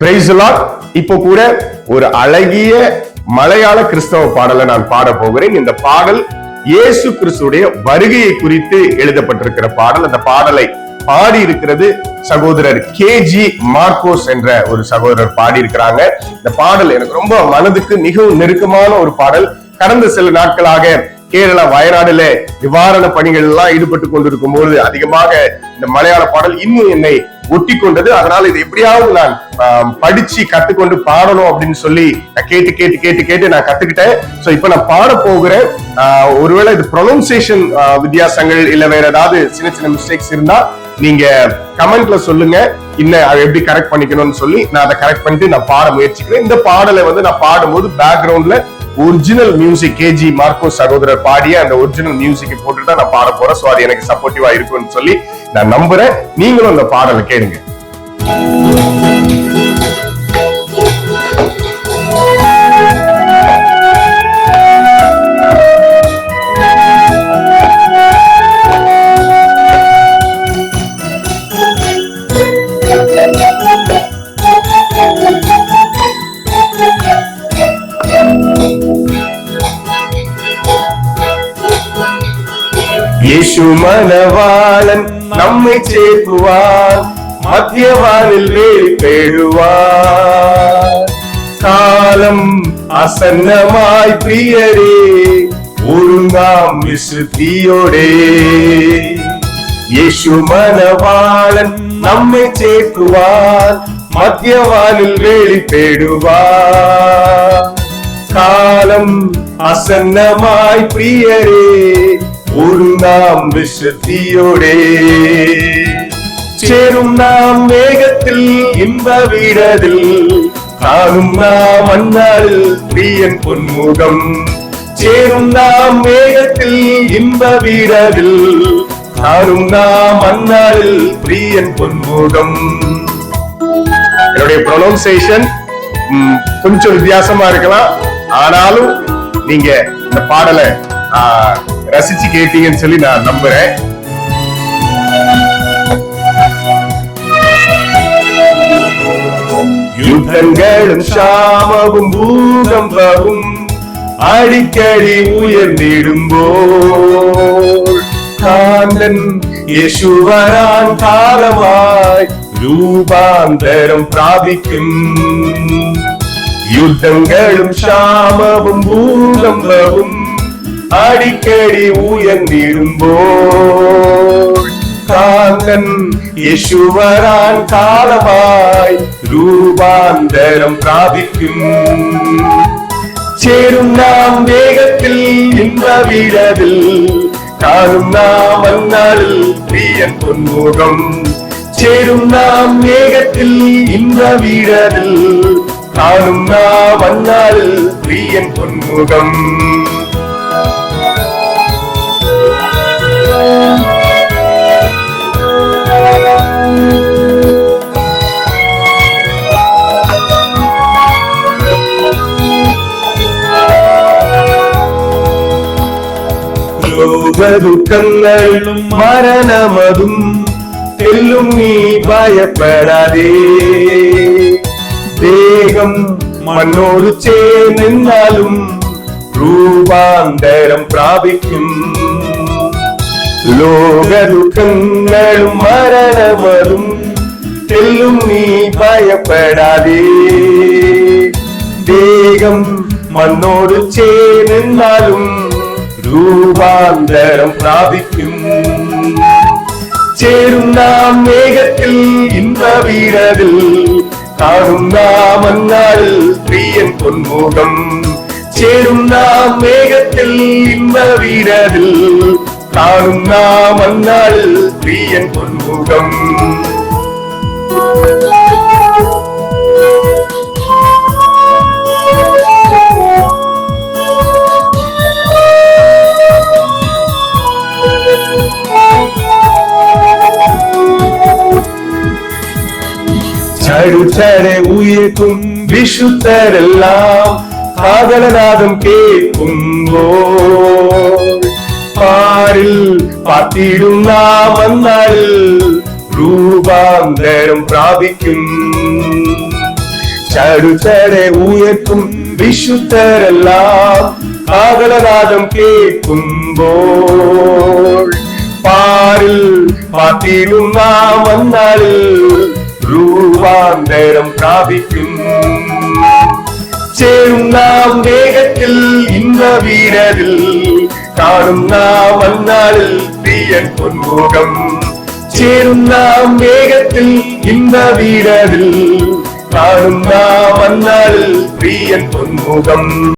Price இப்போ கூட ஒரு அழகிய மலையாள கிறிஸ்தவ பாடலை நான் பாட போகிறேன். இந்த பாடல் இயேசு கிறிஸ்துடைய வருகையை குறித்து எழுதப்பட்டிருக்கிற பாடல். அந்த பாடலை பாடி இருக்கிறது சகோதரர் கே ஜி மார்க்கோஸ் என்ற ஒரு சகோதரர் பாடி இருக்கிறாங்க இந்த பாடல் எனக்கு ரொம்ப மனதுக்கு மிகவும் நெருக்கமான ஒரு பாடல். கடந்த சில நாட்களாக கேரளா வயநாடுல நிவாரண பணிகள் எல்லாம் ஈடுபட்டு கொண்டிருக்கும் பொழுது அதிகமாக இந்த மலையாள பாடல் இன்னும் என்னை ஒட்டி கொண்டது. அதனால இது எப்படியாவது நான் படிச்சு கத்துக்கொண்டு பாடணும் அப்படின்னு சொல்லி நான் கேட்டு கேட்டு கேட்டு கேட்டு நான் கத்துக்கிட்டேன். சோ இப்ப நான் பாட போகிறேன். ஆஹ், ஒருவேளை இது ப்ரொனவுன்சியேஷன் வித்தியாசங்கள் இல்ல வேற ஏதாவது சின்ன சின்ன மிஸ்டேக்ஸ் இருந்தா நீங்க கமெண்ட்ல சொல்லுங்க. இன்னும் அதை எப்படி கரெக்ட் பண்ணிக்கணும்னு சொல்லி நான் அதை கரெக்ட் பண்ணிட்டு நான் பாட முயற்சிக்கிறேன். இந்த பாடலை வந்து நான் பாடும்போது பேக்ரவுண்ட்ல ஒரிஜினல் மியூசிக் கேஜி மார்க்கோ சகோதரர் பாடிய அந்த ஒரிஜினல் மியூசிக் போட்டு தான் நான் பாட போறேன். சோ அது எனக்கு சப்போர்ட்டிவா இருக்கும்னு சொல்லி நான் நம்புறேன். நீங்களும் அந்த பாடலை கேளுங்க. യേശു മനവാലൻ നമ്മെ ചേർക്കുവാൻ മധ്യവാനിൽ വേളിപ്പെടുവാൻ കാലം അസന്നമായി പ്രിയരേ ഒരുങ്ങാം വിശുദ്ധിയോടെ. യേശു മനവാളൻ നമ്മെ ചേർക്കുവാൻ മധ്യവാനിൽ വേളിപ്പേടുവാൻ കാലം അസന്നമായി പ്രിയരേ ஓடும் நாம் விசுத்தியோடே சேரும் நாம் வேகத்தில் இன்ப வீடதில். தானும் நாம் அண்ணாள் பிரியன் பொன்முகம். சேரும் நாம் வேகத்தில் இன்ப வீடதில். தானும் நாம் அண்ணாள் பிரியன் பொன்முகம். என்னுடைய ப்ரொனவுன்சியேஷன் கொஞ்சம் வித்தியாசமா இருக்கலாம். ஆனாலும் நீங்க இந்த பாடலை ரசிச்சு கேட்டீங்கன்னு சொல்லி நான் நம்புறேன் யுத்தங்களும் சாமவும் பூகம்பமும் அடிக்கடி உயர்ந்திடும்போல் காந்தன் യേശുവരാൻ കാലമായി രൂപാന്തരം പ്രാപിക്കും യുദ്ധങ്ങളും ക്ഷാമവും ഭൂകമ്പവും அடிக்கடி உயர்ந்திடும்போல். காந்தன் யசுவரான் காலமாய் ரூபாந்தரம் பிராபிக்கும். சேரும் நாம் வேகத்தில் இன்ப வீடதில் காணும் நாம் அந்நாளில் பிரியன் பொன்முகம். சேரும் நாம் மேகத்தில் இன்ப வீடதில் காணும் நாம் அந்நாளில் பிரியன் பொன்முகம். രോഗദുഃഖങ്ങളും മരണമതും എല്ലും നീ ഭയപ്പെടാതെ. ദേഹം മണ്ണോട് ചേർന്നാലും രൂപാന്തരം പ്രാപിക്കും. ലോകദുഃഖങ്ങളും മരണവരും ും നീ ഭയപ്പെടാതെ. ദേഹം മണ്ണോട് ചേരുന്നാലും രൂപാന്തരം പ്രാപിക്കും. ചേരും നാം വേഗത്തിൽ ഇന്ന വീരതിൽ കാണും നാം പ്രിയൻ പൊന്മുഖം ചേരും നാം വേഗത്തിൽ ഇന്ന വീടതിൽ കാണും നാം അന്നാളിൽ പ്രിയൻ പൊന്മുഖം ചടുചടെ ഉയർക്കും വിശുദ്ധരെല്ലാം കാതലനാദം കേൾക്കുമ്പോ പാർട്ടിയിടും നാം രൂപാന്തരം പ്രാപിക്കും. ചടുചടെ ഉയർത്തും വിശുദ്ധരെല്ലാം കാകളനാദം കേൾക്കുമ്പോൾ പാറിൽ പാത്തിടുന്ന നാം രൂപാന്തരം പ്രാപിക്കും. ചേരും വേഗത്തിൽ ഇന്ന വീരരിൽ കാണുന്ന നാം என் பிரியன் பொன்முகம். சேரும் நாம் வேகத்தில் இந்த வீரரில் காணும் நாம் அந்நாளில் பிரியன் பொன்முகம்.